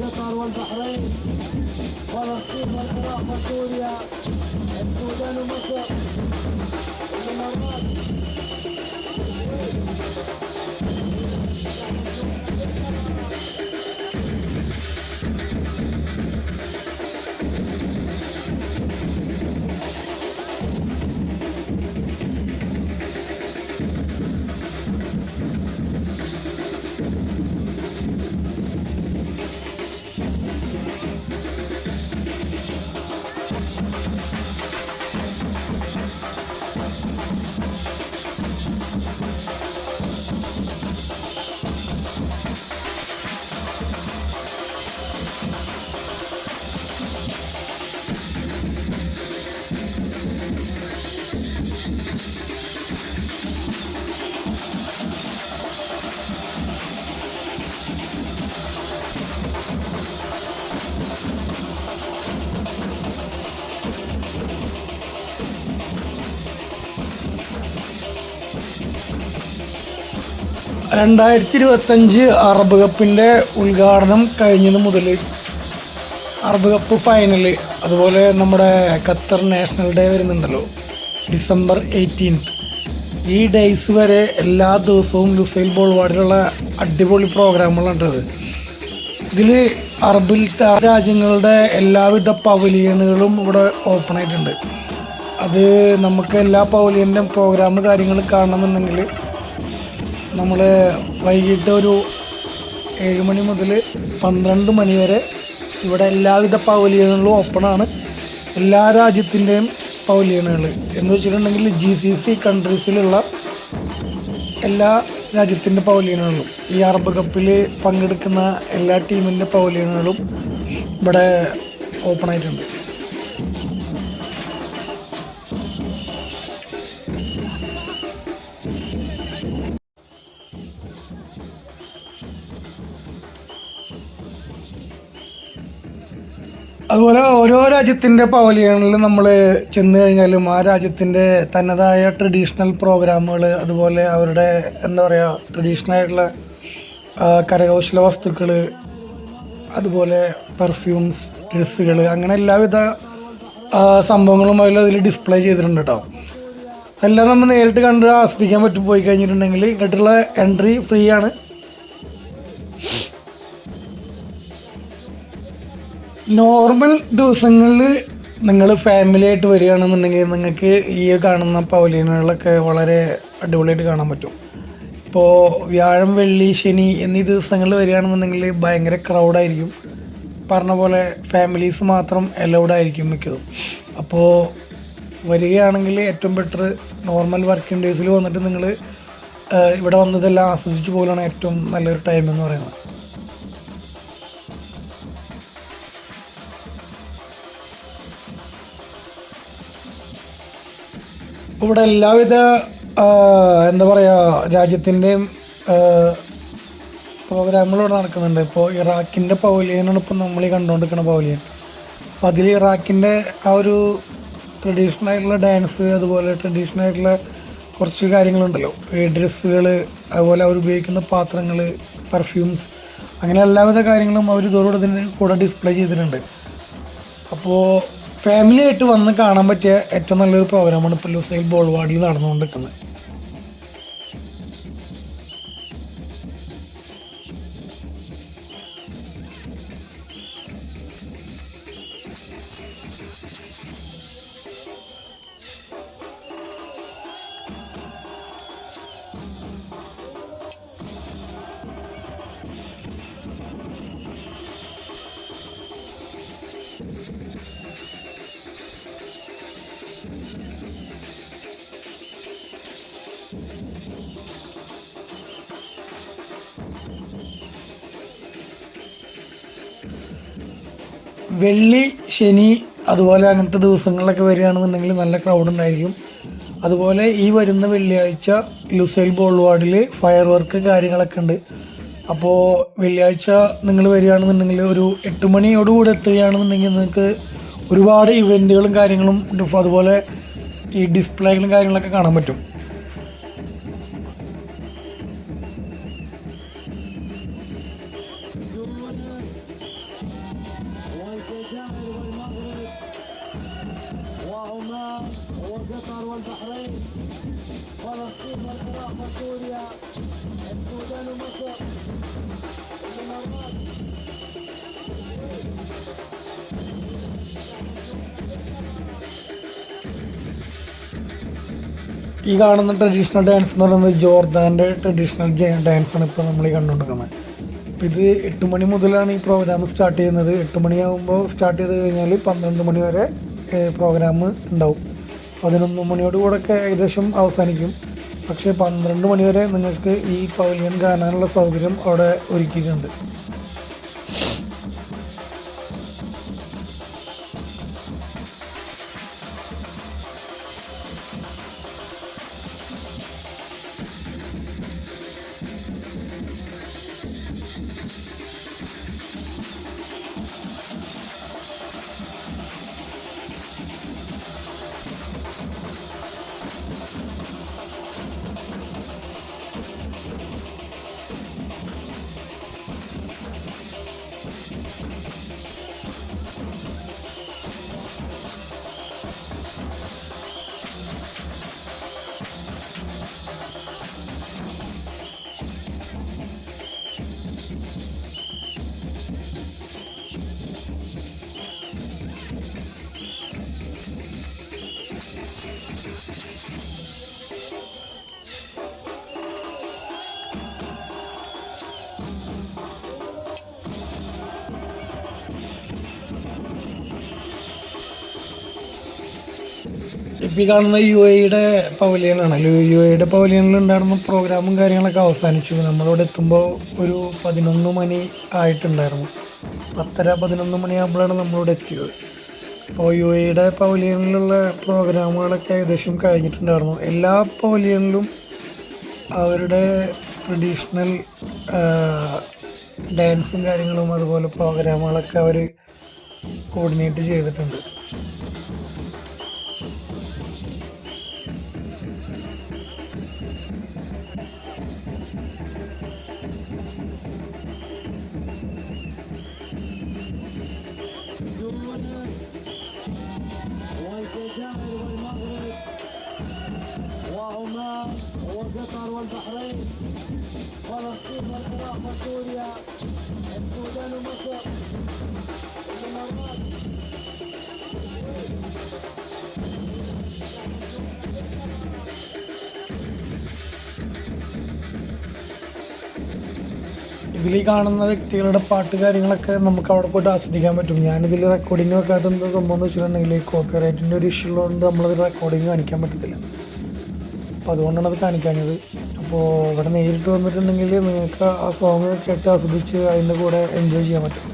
وقطر والبحرين فلسطين والعراق وسوريا السودان ومصر. الامارات രണ്ടായിരത്തി ഇരുപത്തഞ്ച് അറബ് കപ്പിന്റെ ഉദ്ഘാടനം കഴിഞ്ഞത് മുതൽ അറബ് കപ്പ് ഫൈനൽ അതുപോലെ നമ്മുടെ ഖത്തർ നാഷണൽ ഡേ വരുന്നുണ്ടല്ലോ ഡിസംബർ എയ്റ്റീൻത്ത് ഈ ഡേയ്സ് വരെ എല്ലാ ദിവസവും ലുസൈൽ ബോൾ ബോൾവാർഡിലുള്ള അടിപൊളി പ്രോഗ്രാമുകളുണ്ടത് ഇതിൽ അറബിൽ രാജ്യങ്ങളുടെ എല്ലാവിധ പവലിയനുകളും ഇവിടെ ഓപ്പൺ ആയിട്ടുണ്ട്. അത് നമുക്ക് എല്ലാ പവലിയന്റെയും പ്രോഗ്രാം കാര്യങ്ങൾ കാണണമെന്നുണ്ടെങ്കിൽ നമ്മൾ വൈകിട്ട് ഒരു ഏഴ് മണി മുതൽ പന്ത്രണ്ട് മണി വരെ ഇവിടെ എല്ലാവിധ പവലിയനുകളും ഓപ്പണാണ്. എല്ലാ രാജ്യത്തിന്റെയും പവലിയനുകൾ എന്ന് വെച്ചിട്ടുണ്ടെങ്കിൽ ജി സി സി കൺട്രീസിലുള്ള എല്ലാ രാജ്യത്തിന്റെ പവലിയനുകളും ഈ അറബ് കപ്പിൽ പങ്കെടുക്കുന്ന എല്ലാ ടീമിന്റെ പവലിയനുകളും ഇവിടെ ഓപ്പൺ അതുപോലെ ഓരോ രാജ്യത്തിന്റെ പവലിയണിൽ നമ്മൾ ചെന്ന് കഴിഞ്ഞാലും ആ രാജ്യത്തിന്റെ തനതായ ട്രഡീഷണൽ പ്രോഗ്രാമുകൾ അതുപോലെ അവരുടെ എന്താ പറയുക ട്രഡീഷണൽ ആയിട്ടുള്ള കരകൗശല വസ്തുക്കൾ അതുപോലെ പെർഫ്യൂംസ് ഡ്രസ്സുകൾ അങ്ങനെ എല്ലാവിധ സംഭവങ്ങളും അതിൽ അതിൽ ഡിസ്പ്ലേ ചെയ്തിട്ടുണ്ട് കേട്ടോ. എല്ലാം നമ്മൾ നേരിട്ട് കണ്ട് ആസ്വദിക്കാൻ പറ്റും പോയി കഴിഞ്ഞിട്ടുണ്ടെങ്കിൽ ഇങ്ങോട്ടുള്ള എൻട്രി ഫ്രീ ആണ്. നോർമൽ ദിവസങ്ങളിൽ നിങ്ങൾ ഫാമിലി ആയിട്ട് വരികയാണെന്നുണ്ടെങ്കിൽ നിങ്ങൾക്ക് ഈ കാണുന്ന പവലിയനുകളൊക്കെ വളരെ അടിപൊളിയായിട്ട് കാണാൻ പറ്റും. ഇപ്പോൾ വ്യാഴം വെള്ളി ശനി എന്നീ ദിവസങ്ങളിൽ വരികയാണെന്നുണ്ടെങ്കിൽ ഭയങ്കര ക്രൗഡായിരിക്കും പറഞ്ഞ പോലെ ഫാമിലീസ് മാത്രം അലൗഡ് ആയിരിക്കും മിക്കതും. അപ്പോൾ വരികയാണെങ്കിൽ ഏറ്റവും ബെറ്റർ നോർമൽ വർക്കിംഗ് ഡേയ്സിൽ വന്നിട്ട് നിങ്ങൾ ഇവിടെ വന്നതെല്ലാം ആസ്വദിച്ച് പോലാണ് ഏറ്റവും നല്ലൊരു ടൈം എന്ന് പറയുന്നത്. ഇവിടെ എല്ലാവിധ എന്താ പറയുക രാജ്യത്തിന്റെയും പ്രോഗ്രാമുകൾ ഇവിടെ നടക്കുന്നുണ്ട്. ഇപ്പോൾ ഇറാഖിന്റെ പൗലിയനാണ് ഇപ്പോൾ നമ്മൾ ഈ കണ്ടുകൊണ്ടിരിക്കുന്ന പൗലിയൻ. അപ്പോൾ അതിൽ ഇറാഖിന്റെ ആ ഒരു ട്രഡീഷണൽ ആയിട്ടുള്ള ഡാൻസ് അതുപോലെ ട്രഡീഷണൽ ആയിട്ടുള്ള കുറച്ച് കാര്യങ്ങളുണ്ടല്ലോ. ഈ ഡ്രസ്സുകൾ അതുപോലെ അവർ ഉപയോഗിക്കുന്ന പാത്രങ്ങൾ പെർഫ്യൂംസ് അങ്ങനെ എല്ലാവിധ കാര്യങ്ങളും അവർ ഇതോടുകൂടെ തന്നെ കൂടെ ഡിസ്പ്ലേ ചെയ്തിട്ടുണ്ട്. അപ്പോൾ ഫാമിലി ആയിട്ട് വന്ന് കാണാൻ പറ്റിയ ഏറ്റവും നല്ലൊരു പ്രോഗ്രാമാണ് ഇപ്പോൾ ലുസൈൽ ബോൾവാർഡിൽ നടന്നുകൊണ്ടിരിക്കുന്നത്. വെള്ളി ശനി അതുപോലെ അങ്ങനത്തെ ദിവസങ്ങളിലൊക്കെ വരികയാണെന്നുണ്ടെങ്കിൽ നല്ല ക്രൗഡ് ഉണ്ടായിരിക്കും. അതുപോലെ ഈ വരുന്ന വെള്ളിയാഴ്ച ലുസൈൽ ബോൾവാർഡിൽ ഫയർ വർക്ക് കാര്യങ്ങളൊക്കെ ഉണ്ട്. അപ്പോൾ വെള്ളിയാഴ്ച നിങ്ങൾ വരികയാണെന്നുണ്ടെങ്കിൽ ഒരു എട്ട് മണിയോടുകൂടി എത്തുകയാണെന്നുണ്ടെങ്കിൽ നിങ്ങൾക്ക് ഒരുപാട് ഇവന്റുകളും കാര്യങ്ങളും. അതുപോലെ ഈ ഡിസ്പ്ലേകളും കാര്യങ്ങളൊക്കെ കാണാൻ പറ്റും. ഈ കാണുന്ന ട്രഡീഷണൽ ഡാൻസ് എന്ന് പറയുന്നത് ജോർദാന്റെ ട്രഡീഷണൽ ഡാൻസാണ് ഇപ്പോൾ നമ്മൾ ഈ കണ്ടുകൊണ്ടിരിക്കുന്നത്. അപ്പോൾ ഇത് എട്ട് മണി മുതലാണ് ഈ പ്രോഗ്രാം സ്റ്റാർട്ട് ചെയ്യുന്നത്. എട്ട് മണിയാകുമ്പോൾ സ്റ്റാർട്ട് ചെയ്ത് കഴിഞ്ഞാൽ പന്ത്രണ്ട് മണി വരെ പ്രോഗ്രാം ഉണ്ടാവും. പതിനൊന്ന് മണിയോട് കൂടെയൊക്കെ ഏകദേശം അവസാനിക്കും. പക്ഷേ പന്ത്രണ്ട് മണിവരെ നിങ്ങൾക്ക് ഈ പവലിയൻ കാണാനുള്ള സൗകര്യം അവിടെ ഒരുക്കിയിട്ടുണ്ട്. ഇപ്പം ഈ കാണുന്ന യു എയുടെ പവലിയനാണ്. യു എയുടെ പവലിയനിൽ ഉണ്ടായിരുന്ന പ്രോഗ്രാമും കാര്യങ്ങളൊക്കെ അവസാനിച്ചു. നമ്മളിവിടെ എത്തുമ്പോൾ ഒരു പതിനൊന്ന് മണി ആയിട്ടുണ്ടായിരുന്നു. പത്തര പതിനൊന്ന് മണിയാകുമ്പോഴാണ് നമ്മളിവിടെ എത്തിയത്. അപ്പോൾ യു എയുടെ പവലിയനിലുള്ള പ്രോഗ്രാമുകളൊക്കെ ഏകദേശം കഴിഞ്ഞിട്ടുണ്ടായിരുന്നു. എല്ലാ പവലിയനിലും അവരുടെ ട്രഡീഷണൽ ഡാൻസും കാര്യങ്ങളും അതുപോലെ പ്രോഗ്രാമുകളൊക്കെ അവർ കോർഡിനേറ്റ് ചെയ്തിട്ടുണ്ട്. ഇതിൽ കാണുന്ന വ്യക്തികളുടെ പാട്ട് കാര്യങ്ങളൊക്കെ നമുക്ക് അവിടെ പോയിട്ട് ആസ്വദിക്കാൻ പറ്റും. ഞാനിതിൽ റെക്കോർഡിംഗ് വെക്കാത്ത എന്താ സംഭവം എന്ന് വെച്ചിട്ടുണ്ടെങ്കിൽ കോപ്പി റൈറ്റിന്റെ ഒരു ഇഷ്യൂ ഉള്ളതുകൊണ്ട് നമ്മളത് റെക്കോർഡിംഗ് കാണിക്കാൻ പറ്റത്തില്ല. അപ്പോൾ അതുകൊണ്ടാണ് അത് കാണിക്കാഞ്ഞത്. അപ്പോൾ ഇവിടെ നേരിട്ട് വന്നിട്ടുണ്ടെങ്കിൽ നിങ്ങൾക്ക് ആ സോങ് കേട്ട് ആസ്വദിച്ച് അതിന്റെ കൂടെ എൻജോയ് ചെയ്യാൻ പറ്റും.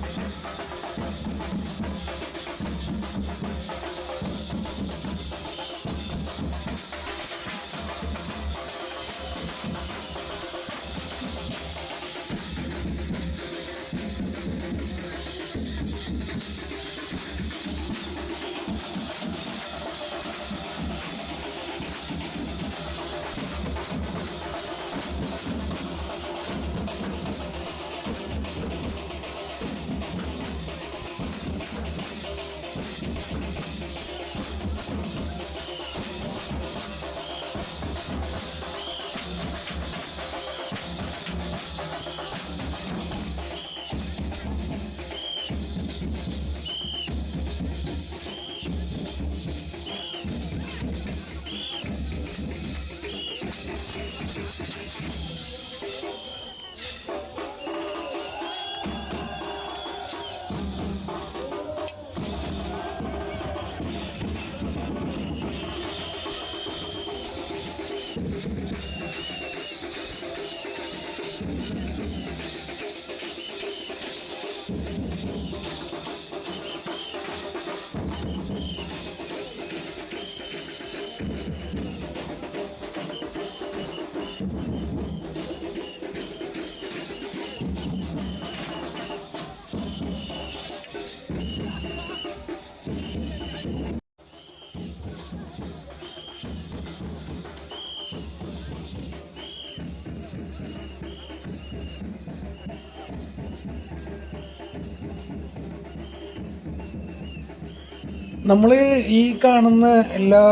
നമ്മൾ ഈ കാണുന്ന എല്ലാ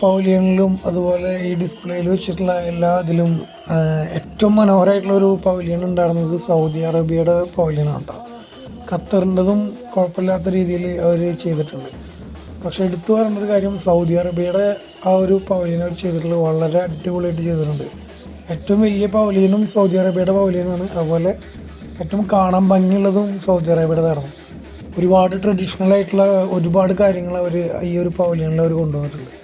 പവലിയനിലും അതുപോലെ ഈ ഡിസ്പ്ലേയിൽ വെച്ചിട്ടുള്ള എല്ലാ ഇതിലും ഏറ്റവും മനോഹരമായിട്ടുള്ള ഒരു പൗലിയൻ ഉണ്ടായിരുന്നത് സൗദി അറേബ്യയുടെ പവലിയനാണ് കേട്ടോ ഖത്തറിന്റെതും കുഴപ്പമില്ലാത്ത രീതിയിൽ അവർ ചെയ്തിട്ടുണ്ട്. പക്ഷെ എടുത്തു പറയേണ്ട കാര്യം സൗദി അറേബ്യയുടെ ആ ഒരു പവലിയൻ അവർ ചെയ്തിട്ടുള്ളത് വളരെ അടിപൊളിയായിട്ട് ചെയ്തിട്ടുണ്ട്. ഏറ്റവും വലിയ പൗലിയനും സൗദി അറേബ്യയുടെ പൗലിയനാണ് അതുപോലെ ഏറ്റവും കാണാൻ ഭംഗിയുള്ളതും സൗദി അറേബ്യയുടേതായിരുന്നു. ഒരുപാട് ട്രഡീഷണൽ ആയിട്ടുള്ള ഒരുപാട് കാര്യങ്ങൾ അവർ ഈ ഒരു പവലിയനിൽ അവർ കൊണ്ടുവന്നിട്ടുണ്ട്.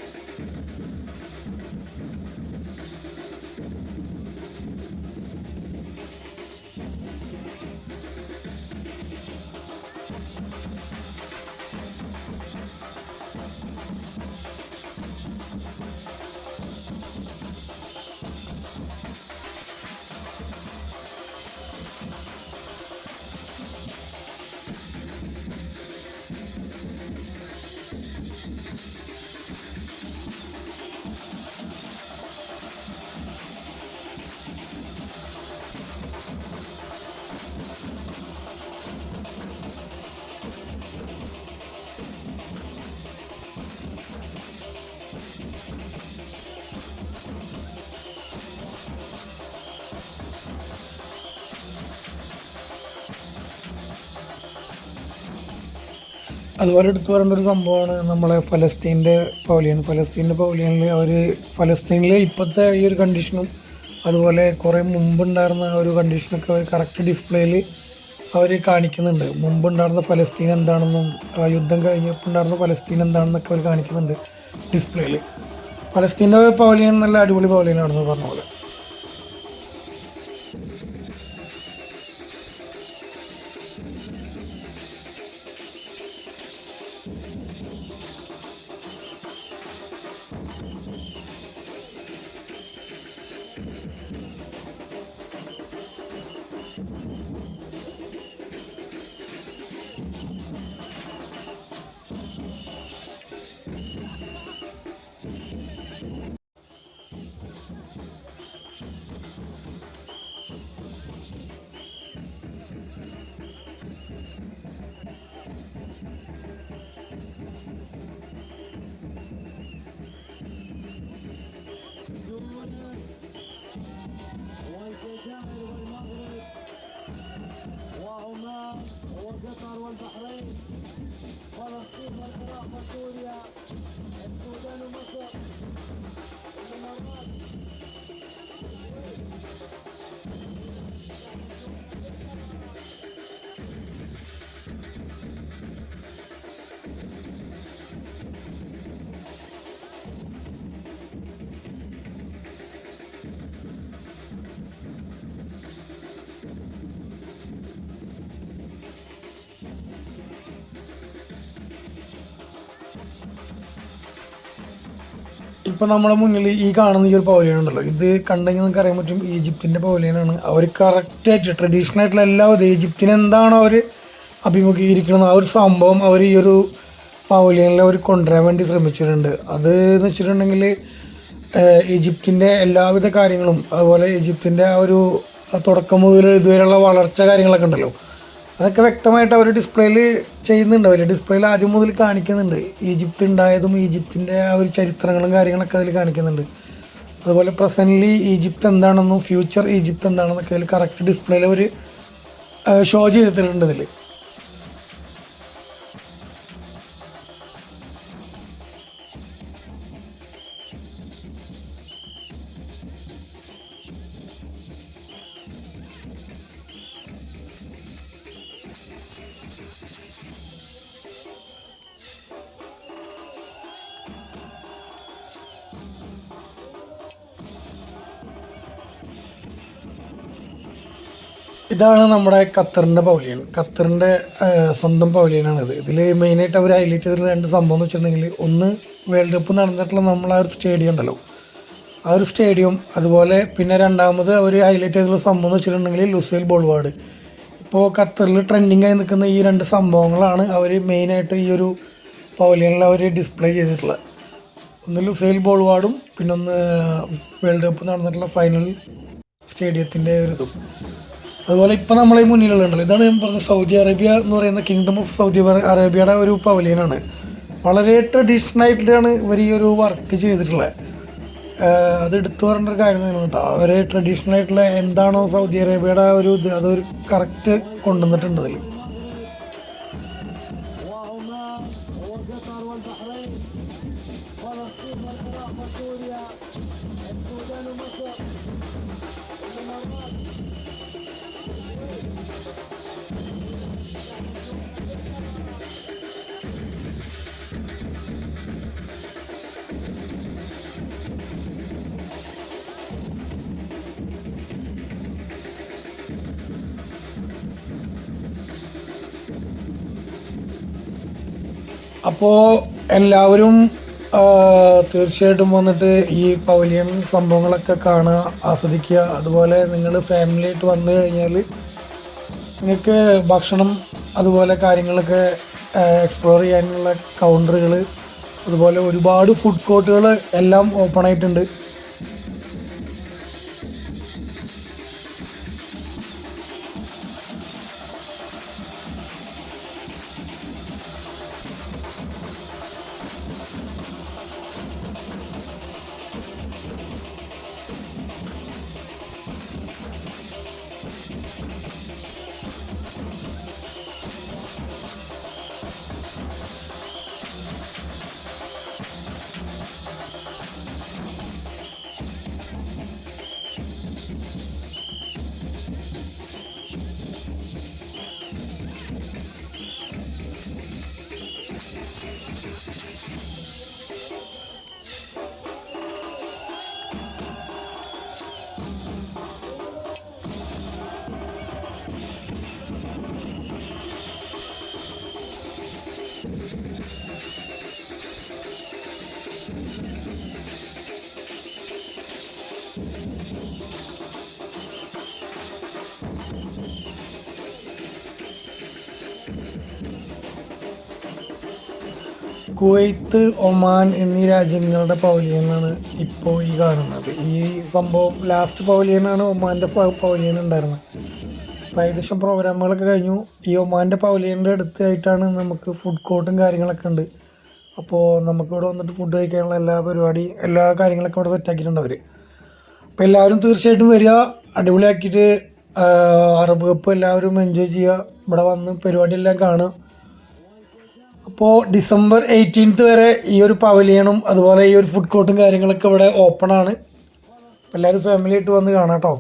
അതുപോലെ എടുത്തു പറയേണ്ട ഒരു സംഭവമാണ് നമ്മളെ ഫലസ്തീന്റെ പൗലിയൻ ഫലസ്തീന്റെ പൗലിയനിൽ അവർ ഫലസ്തീനിലെ ഇപ്പോഴത്തെ ഈ ഒരു കണ്ടീഷനും അതുപോലെ കുറേ മുമ്പുണ്ടായിരുന്ന ഒരു കണ്ടീഷനൊക്കെ അവർ കറക്റ്റ് ഡിസ്പ്ലേയിൽ അവർ കാണിക്കുന്നുണ്ട്. മുമ്പുണ്ടായിരുന്ന ഫലസ്തീൻ എന്താണെന്നും ആ യുദ്ധം കഴിഞ്ഞപ്പോൾ ഉണ്ടായിരുന്ന ഫലസ്തീൻ എന്താണെന്നൊക്കെ അവർ കാണിക്കുന്നുണ്ട് ഡിസ്പ്ലേയിൽ ഫലസ്തീന്റെ പൗലിയൻ നല്ല അടിപൊളി പൗലിയനാണെന്ന് പറഞ്ഞ പോലെ ഇപ്പം നമ്മുടെ മുന്നിൽ ഈ കാണുന്ന ഈ ഒരു പവലിയൻ ഉണ്ടല്ലോ. ഇത് കണ്ടെങ്കിൽ നിങ്ങൾക്ക് അറിയാൻ പറ്റും ഈജിപ്തിന്റെ പവലിയനാണ് അവർ കറക്റ്റായിട്ട് ട്രഡീഷണൽ ആയിട്ടുള്ള എല്ലാ ഈജിപ്തിന് എന്താണ് അവർ അഭിമുഖീകരിക്കുന്നത് ആ ഒരു സംഭവം അവർ ഈ ഒരു പവലിയനിൽ അവർ കൊണ്ടുവരാൻ വേണ്ടി ശ്രമിച്ചിട്ടുണ്ട്. അത് എന്ന് വെച്ചിട്ടുണ്ടെങ്കിൽ ഈജിപ്തിന്റെ എല്ലാവിധ കാര്യങ്ങളും അതുപോലെ ഈജിപ്തിന്റെ ആ ഒരു തുടക്കം മുതൽ ഇതുവരെയുള്ള വളർച്ച കാര്യങ്ങളൊക്കെ ഉണ്ടല്ലോ. അതൊക്കെ വ്യക്തമായിട്ട് അവർ ഡിസ്പ്ലേയിൽ ചെയ്യുന്നുണ്ട്. അവർ ഡിസ്പ്ലേയിൽ ആദ്യം മുതൽ കാണിക്കുന്നുണ്ട്. ഈജിപ്ത് ഉണ്ടായതും ഈജിപ്തിന്റെ ആ ഒരു ചരിത്രങ്ങളും കാര്യങ്ങളൊക്കെ അതിൽ കാണിക്കുന്നുണ്ട്. അതുപോലെ പ്രസന്റ്ലി ഈജിപ്ത് എന്താണെന്നും ഫ്യൂച്ചർ ഈജിപ്ത് എന്താണെന്നൊക്കെ അതിൽ കറക്റ്റ് ഡിസ്പ്ലേയിൽ അവർ ഷോ ചെയ്തിട്ടുണ്ട് ഇതിൽ ഇതാണ് നമ്മുടെ ഖത്തറിന്റെ പൗലിയൻ. ഖത്തറിന്റെ സ്വന്തം പവലിയനാണിത് ഇതിൽ മെയിനായിട്ട് അവർ ഹൈലൈറ്റ് ചെയ്തിട്ടുള്ള രണ്ട് സംഭവം എന്ന് വെച്ചിട്ടുണ്ടെങ്കിൽ ഒന്ന് വേൾഡ് കപ്പ് നടന്നിട്ടുള്ള നമ്മൾ ആ ഒരു സ്റ്റേഡിയം ഉണ്ടല്ലോ. ആ ഒരു സ്റ്റേഡിയം അതുപോലെ പിന്നെ രണ്ടാമത് അവർ ഹൈലൈറ്റ് ചെയ്തിട്ടുള്ള സംഭവം എന്ന് വെച്ചിട്ടുണ്ടെങ്കിൽ ലുസൈൽ ബോൾവാർഡ്. ഇപ്പോൾ ഖത്തറിൽ ട്രെൻഡിങ് ആയി നിൽക്കുന്ന ഈ രണ്ട് സംഭവങ്ങളാണ് അവർ മെയിനായിട്ട് ഈ ഒരു പൗലിയനിൽ അവർ ഡിസ്പ്ലേ ചെയ്തിട്ടുള്ളത്. ഒന്ന് ലുസൈൽ ബോൾവാർഡും പിന്നെ ഒന്ന് വേൾഡ് കപ്പ് നടന്നിട്ടുള്ള ഫൈനൽ സ്റ്റേഡിയത്തിന്റെ ഒരു ഇതും. അതുപോലെ ഇപ്പം നമ്മളെ മുന്നിലുള്ളതുണ്ടല്ലോ. ഇതാണ് ഞാൻ പറഞ്ഞത് സൗദി അറേബ്യ എന്ന് പറയുന്ന കിങ്ഡം ഓഫ് സൗദി അറേബ്യയുടെ ഒരു പവലിയനാണ് വളരെ ട്രഡീഷണൽ ആയിട്ടാണ് ഇവർ ഈ ഒരു വർക്ക് ചെയ്തിട്ടുള്ളത്. അത് എടുത്തു പറയേണ്ട ഒരു കാര്യം തന്നെ കേട്ടോ അവർ ട്രഡീഷണൽ ആയിട്ടുള്ള എന്താണോ സൗദി അറേബ്യയുടെ ഒരു ഇത് അതൊരു കറക്റ്റ് കൊണ്ടുവന്നിട്ടുണ്ട് അതിൽ അപ്പോൾ എല്ലാവരും തീർച്ചയായിട്ടും വന്നിട്ട് ഈ പവലിയൻ സംഭവങ്ങളൊക്കെ കാണുക ആസ്വദിക്കുക. അതുപോലെ നിങ്ങൾ ഫാമിലി ഫാമിലിയായിട്ട് വന്നു കഴിഞ്ഞാൽ നിങ്ങൾക്ക് ഭക്ഷണം അതുപോലെ കാര്യങ്ങളൊക്കെ എക്സ്പ്ലോർ ചെയ്യാനുള്ള കൗണ്ടറുകൾ അതുപോലെ ഒരുപാട് ഫുഡ് കോർട്ടുകൾ എല്ലാം ഓപ്പൺ ആയിട്ടുണ്ട്. കുവൈത്ത് ഒമാൻ എന്നീ രാജ്യങ്ങളുടെ പവലിയനാണ് ഇപ്പോൾ ഈ കാണുന്നത്. ഈ സംഭവം ലാസ്റ്റ് പവലിയനാണ് ഒമാന്റെ പൗലിയൻ ഉണ്ടായിരുന്നത്. അപ്പോൾ ഏകദേശം പ്രോഗ്രാമുകളൊക്കെ കഴിഞ്ഞു. ഈ ഒമാന്റെ പവലിയന്റെ അടുത്തായിട്ടാണ് നമുക്ക് ഫുഡ് കോർട്ടും കാര്യങ്ങളൊക്കെ ഉണ്ട്. അപ്പോൾ നമുക്കിവിടെ വന്നിട്ട് ഫുഡ് കഴിക്കാനുള്ള എല്ലാ പരിപാടി എല്ലാ കാര്യങ്ങളൊക്കെ ഇവിടെ സെറ്റാക്കിയിട്ടുണ്ട് അവർ അപ്പോൾ എല്ലാവരും തീർച്ചയായിട്ടും വരിക. അടിപൊളിയാക്കിയിട്ട് അറബ് കപ്പ് എല്ലാവരും എൻജോയ് ചെയ്യുക. ഇവിടെ വന്ന് പരിപാടിയെല്ലാം കാണുക. അപ്പോൾ ഡിസംബർ എയ്റ്റീൻത്ത് വരെ ഈ ഒരു പവലിയനും അതുപോലെ ഈ ഒരു ഫുഡ് കോർട്ടും കാര്യങ്ങളൊക്കെ ഇവിടെ ഓപ്പൺ ആണ്. എല്ലാവരും ഫാമിലി ആയിട്ട് വന്ന് കാണാം കേട്ടോ